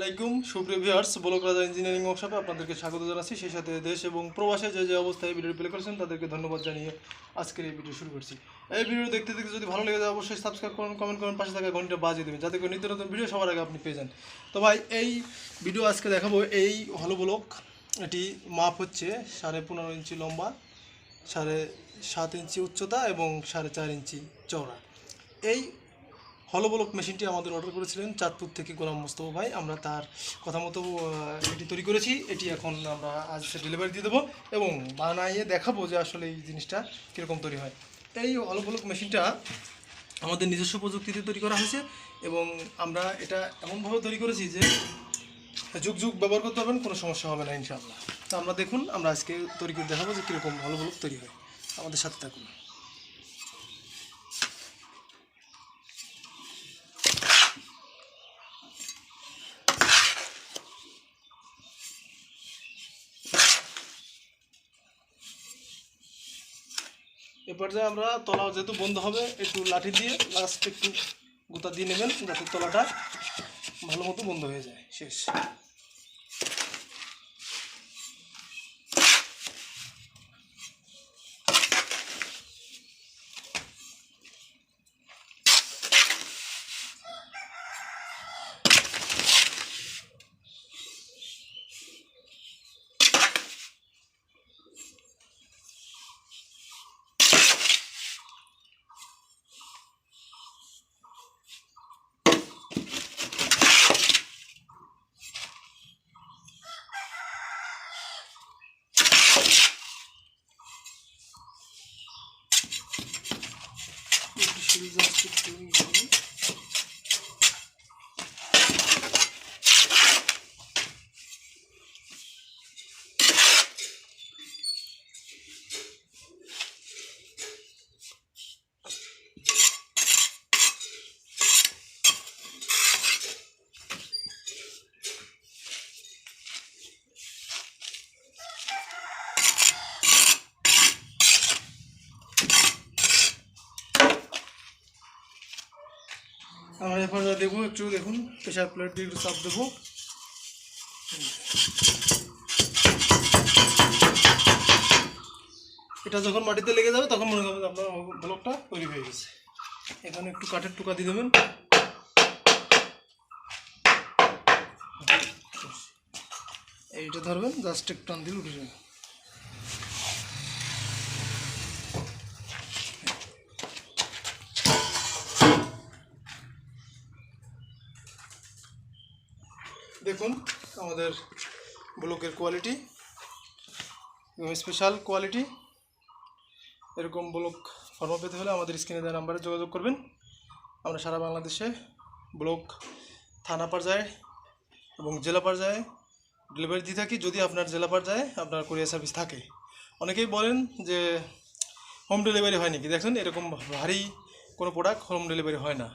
আলাইকুম। সুপ্রিয় viewers block রাজা ইঞ্জিনিয়ারিং ওয়ার্কশপে আপনাদেরকে স্বাগত জানাচ্ছি। সেই সাথে দেশ এবং প্রবাসে যে যে অবস্থায় ভিডিও প্লে করেছেন, তাদেরকে ধন্যবাদ জানিয়ে আজকের এই ভিডিও শুরু করছি। এই ভিডিও দেখতে দেখতে যদি ভালো লেগে যায়, অবশ্যই সাবস্ক্রাইব করুন কমেন্ট করুন, পাশে থাকা ঘণ্টা বাজিয়ে দেবেন, যাতে করে নিত্য নতুন ভিডিও সবার আগে আপনি পেয়ে যান। তো ভাই, এই ভিডিও আজকে দেখাবো, এই হলো ব্লক। এটি মাপ হচ্ছে সাড়ে পনেরো ইঞ্চি লম্বা, সাড়ে সাত ইঞ্চি উচ্চতা এবং সাড়ে চার ইঞ্চি চওড়া। এই হলো ব্লক মেশিনটি আমাদের অর্ডার করেছিলেন চাঁদপুর থেকে গোলাম মোস্তফা ভাই। আমরা তার কথা মতো এটি তৈরি করেছি। এটি এখন আমরা আজ ডেলিভারি দিয়ে দেবো এবং বানাইয়ে দেখাবো যে আসলে এই জিনিসটা কীরকম তৈরি হয়। এই হলো ব্লক মেশিনটা আমাদের নিজস্ব প্রযুক্তিতে তৈরি করা হয়েছে এবং আমরা এটা এমনভাবে তৈরি করেছি যে যুগ যুগ ব্যবহার করতে পারবেন, কোনো সমস্যা হবে না ইনশাআল্লাহ। তো আমরা দেখুন, আমরা আজকে তৈরি করে দেখাবো যে কীরকম ব্লক তৈরি হয়। আমাদের সাথে থাকুন। এ পর্যায়ে আমরা তলা যেহেতু বন্ধ হবে, একটু লাঠি দিয়ে লাস্ট একটু গোতা দিয়ে নেবেন যাতে তলাটা ভালো মতো বন্ধ হয়ে যায়। শেষ। একটু সিঁড়ি আমরা এরপর দেখব, একটু দেখুন, প্রেশার প্লেট দিয়ে একটু চাপ দেবো। এটা যখন মাটিতে লেগে যাবে, তখন মনে করবেন আপনার ব্লকটা তৈরি হয়ে গেছে। এখানে একটু কাঠের টুকা দিয়ে দেবেন। এইটা ধরবেন, জাস্ট একটু টান দিলে উঠে যাবে। দেখুন, আমাদের ব্লকের কোয়ালিটি স্পেশাল কোয়ালিটি এরকম ব্লক ফর্ম পেতে হলে আমাদের স্ক্রিনে দেওয়া নাম্বারে যোগাযোগ করবেন। আমরা সারা বাংলাদেশে ব্লক থানা পর্যায়ে এবং জেলা পর্যায়ে ডেলিভারি দিয়ে থাকি, যদি আপনার জেলা পর্যায়ে আপনার কুরিয়ার সার্ভিস থাকে। অনেকেই বলেন যে হোম ডেলিভারি হয় নাকি? দেখুন, এরকম ভারী কোনো প্রোডাক্ট হোম ডেলিভারি হয় না।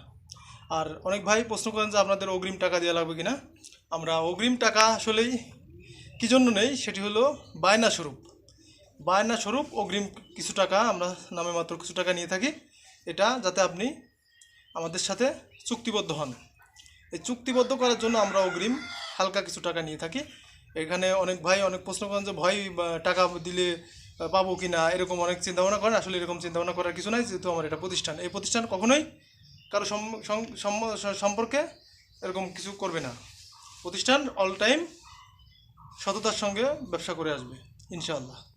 আর অনেক ভাই প্রশ্ন করেন যে আপনাদের অগ্রিম টাকা দেওয়া লাগবে কিনা? আমরা অগ্রিম টাকা আসলেই কী জন্য নেই? সেটি হলো বায়না স্বরূপ। বায়না স্বরূপ অগ্রিম কিছু টাকা, আমরা নামে মাত্র কিছু টাকা নিয়ে থাকি। এটা যাতে আপনি আমাদের সাথে চুক্তিবদ্ধ হন। এই চুক্তিবদ্ধ করার জন্য আমরা অগ্রিম হালকা কিছু টাকা নিয়ে থাকি। এখানে অনেক ভাই অনেক প্রশ্ন করেন যে ভয় টাকা দিলে, পাবো কি না এরকম অনেক চিন্তাভাবনা করেন। আসলে এরকম চিন্তাভাবনা করার কিছু নাই, যেহেতু আমার এটা প্রতিষ্ঠান। এই প্রতিষ্ঠান কখনোই কারও সম- সম- সম- সম্পর্কে এরকম কিছু করবে না। প্রতিষ্ঠান অল টাইম সততার সঙ্গে ব্যবসা করে আসবে, ইনশাআল্লাহ।